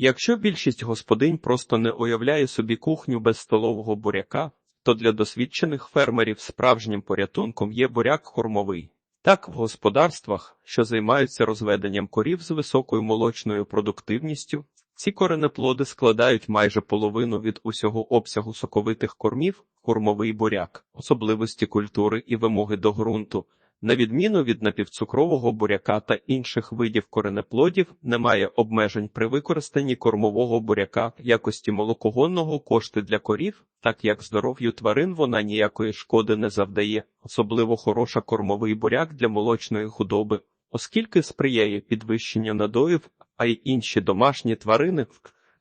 Якщо більшість господинь просто не уявляє собі кухню без столового буряка, то для досвідчених фермерів справжнім порятунком є буряк кормовий. Так, в господарствах, що займаються розведенням корів з високою молочною продуктивністю, ці коренеплоди складають майже половину від усього обсягу соковитих кормів, кормовий буряк, особливості культури і вимоги до ґрунту. На відміну від напівцукрового буряка та інших видів коренеплодів, немає обмежень при використанні кормового буряка якості молокогонного кошти для корів, так як здоров'ю тварин вона ніякої шкоди не завдає, особливо хороша кормовий буряк для молочної худоби, оскільки сприяє підвищенню надоїв, а й інші домашні тварини,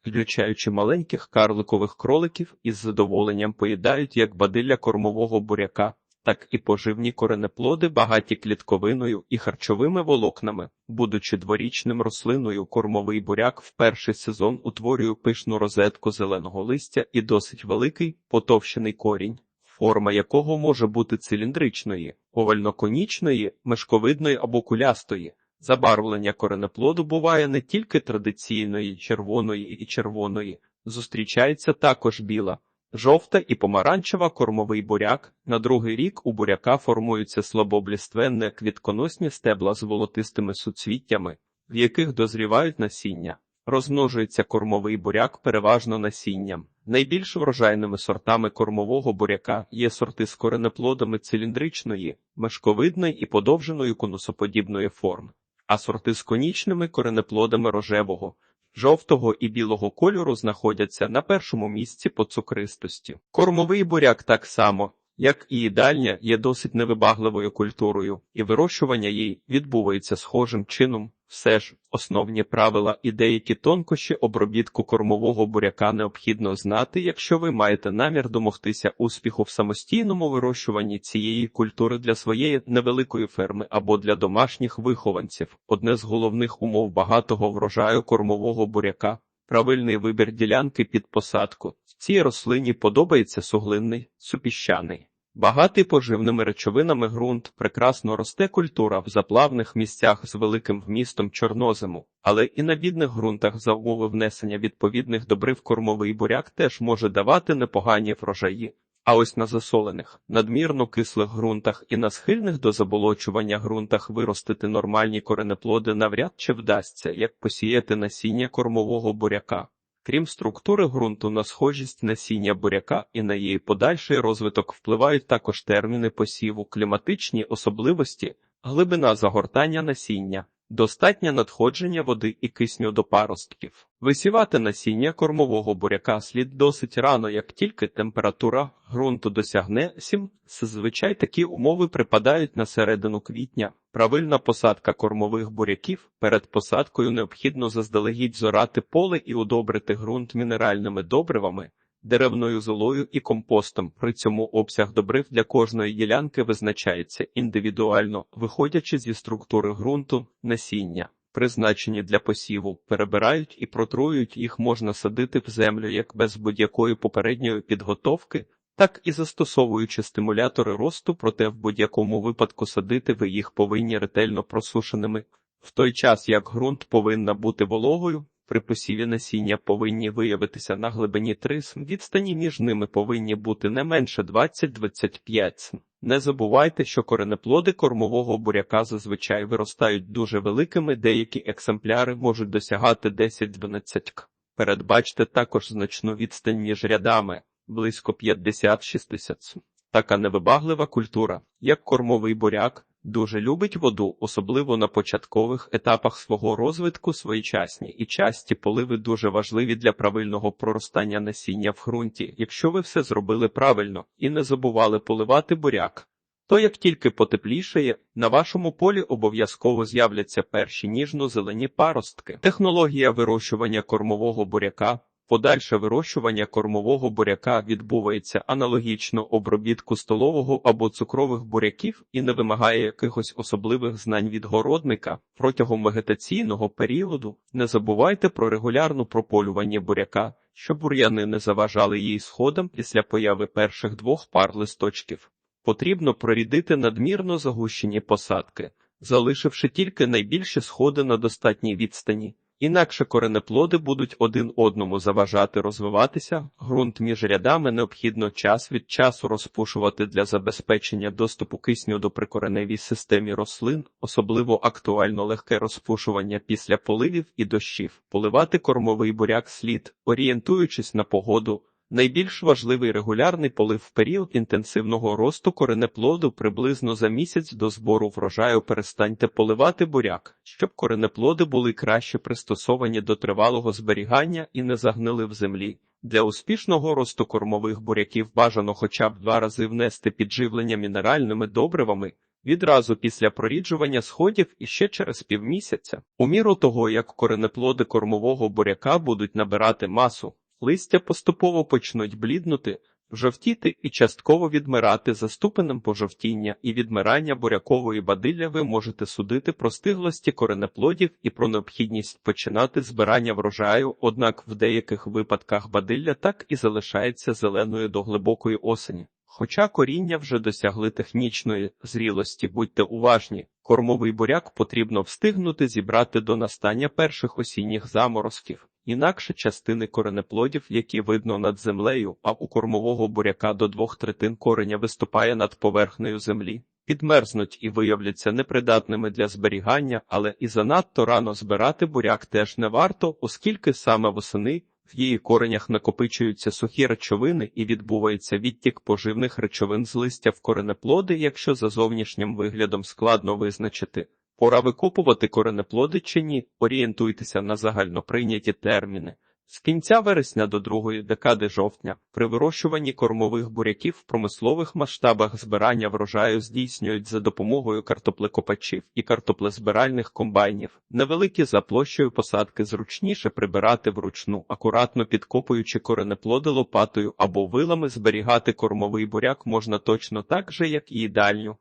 включаючи маленьких карликових кроликів, із задоволенням поїдають як бадилля кормового буряка так і поживні коренеплоди багаті клітковиною і харчовими волокнами. Будучи дворічним рослиною, кормовий буряк в перший сезон утворює пишну розетку зеленого листя і досить великий потовщений корінь, форма якого може бути циліндричної, овально-конічної, мешковидної або кулястої. Забарвлення коренеплоду буває не тільки традиційної, червоної і червоної, зустрічається також біла, Жовта і помаранчева кормовий буряк. На другий рік у буряка формуються слабобліственне квітконосні стебла з волотистими суцвіттями, в яких дозрівають насіння. Розмножується кормовий буряк переважно насінням. Найбільш врожайними сортами кормового буряка є сорти з коренеплодами циліндричної, мешковидної і подовженої конусоподібної форм, а сорти з конічними коренеплодами рожевого, жовтого і білого кольору знаходяться на першому місці по цукристості. Кормовий буряк так само, як і їдальня, є досить невибагливою культурою, і вирощування їй відбувається схожим чином. Все ж основні правила і деякі тонкощі обробітку кормового буряка необхідно знати, якщо ви маєте намір домогтися успіху в самостійному вирощуванні цієї культури для своєї невеликої ферми або для домашніх вихованців. Одне з головних умов багатого врожаю кормового буряка правильний вибір ділянки під посадку. Цій рослині подобається суглинний супіщаний. Багатий поживними речовинами ґрунт прекрасно росте культура в заплавних місцях з великим вмістом чорнозему, але і на бідних ґрунтах за умови внесення відповідних добрив кормовий буряк теж може давати непогані врожаї. А ось на засолених, надмірно кислих ґрунтах і на схильних до заболочування ґрунтах виростити нормальні коренеплоди навряд чи вдасться, як посіяти насіння кормового буряка. Крім структури ґрунту на схожість насіння буряка і на її подальший розвиток впливають також терміни посіву, кліматичні особливості, глибина загортання насіння, достатнє надходження води і кисню до паростків. Висівати насіння кормового буряка слід досить рано, як тільки температура ґрунту досягне 7, зазвичай такі умови припадають на середину квітня. Правильна посадка кормових буряків перед посадкою необхідно заздалегідь зорати поле і удобрити ґрунт мінеральними добривами, деревною золою і компостом. При цьому обсяг добрив для кожної ділянки визначається індивідуально, виходячи зі структури ґрунту, насіння. Призначені для посіву, перебирають і протрують їх можна садити в землю як без будь-якої попередньої підготовки, так і застосовуючи стимулятори росту, проте в будь-якому випадку садити ви їх повинні ретельно просушеними, в той час як ґрунт повинна бути вологою, при посіві насіння повинні виявитися на глибині 3 см, відстані між ними повинні бути не менше 20-25 см. Не забувайте, що коренеплоди кормового буряка зазвичай виростають дуже великими, деякі екземпляри можуть досягати 10-12 к. Передбачте також значну відстань між рядами близько 50-60 см. Така невибаглива культура, як кормовий буряк, Дуже любить воду, особливо на початкових етапах свого розвитку своєчасні і часті поливи дуже важливі для правильного проростання насіння в ґрунті, якщо ви все зробили правильно і не забували поливати буряк. То як тільки потеплішає, на вашому полі обов'язково з'являться перші ніжно-зелені паростки. Технологія вирощування кормового буряка Подальше вирощування кормового буряка відбувається аналогічно обробітку столового або цукрових буряків і не вимагає якихось особливих знань від городника протягом вегетаційного періоду. Не забувайте про регулярну прополювання буряка, щоб бур'яни не заважали її сходам після появи перших двох пар листочків. Потрібно прорідити надмірно загущені посадки, залишивши тільки найбільші сходи на достатній відстані. Інакше коренеплоди будуть один одному заважати розвиватися, ґрунт між рядами необхідно час від часу розпушувати для забезпечення доступу кисню до прикореневій системі рослин, особливо актуально легке розпушування після поливів і дощів. Поливати кормовий буряк слід, орієнтуючись на погоду. Найбільш важливий регулярний полив в період інтенсивного росту коренеплоду приблизно за місяць до збору врожаю перестаньте поливати буряк, щоб коренеплоди були краще пристосовані до тривалого зберігання і не загнили в землі. Для успішного росту кормових буряків бажано хоча б два рази внести підживлення мінеральними добривами відразу після проріджування сходів і ще через півмісяця. У міру того, як коренеплоди кормового буряка будуть набирати масу, листя поступово почнуть бліднути, жовтіти і частково відмирати за ступенем пожовтіння і відмирання бурякової бадилля ви можете судити про стиглості коренеплодів і про необхідність починати збирання врожаю, однак в деяких випадках бадилля так і залишається зеленою до глибокої осені. Хоча коріння вже досягли технічної зрілості, будьте уважні, кормовий буряк потрібно встигнути зібрати до настання перших осінніх заморозків. Інакше частини коренеплодів, які видно над землею, а у кормового буряка до двох третин кореня виступає над поверхнею землі, підмерзнуть і виявляться непридатними для зберігання, але і занадто рано збирати буряк теж не варто, оскільки саме восени в її коренях накопичуються сухі речовини і відбувається відтік поживних речовин з листя в коренеплоди, якщо за зовнішнім виглядом складно визначити. Пора викопувати коренеплоди чи ні, орієнтуйтеся на загально прийняті терміни. З кінця вересня до другої декади жовтня при вирощуванні кормових буряків в промислових масштабах збирання врожаю здійснюють за допомогою картоплекопачів і картоплезбиральних комбайнів. Невеликі за площею посадки зручніше прибирати вручну, акуратно підкопуючи коренеплоди лопатою або вилами зберігати кормовий буряк можна точно так же, як і їдальню,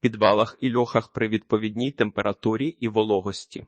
підвалах і льохах при відповідній температурі і вологості.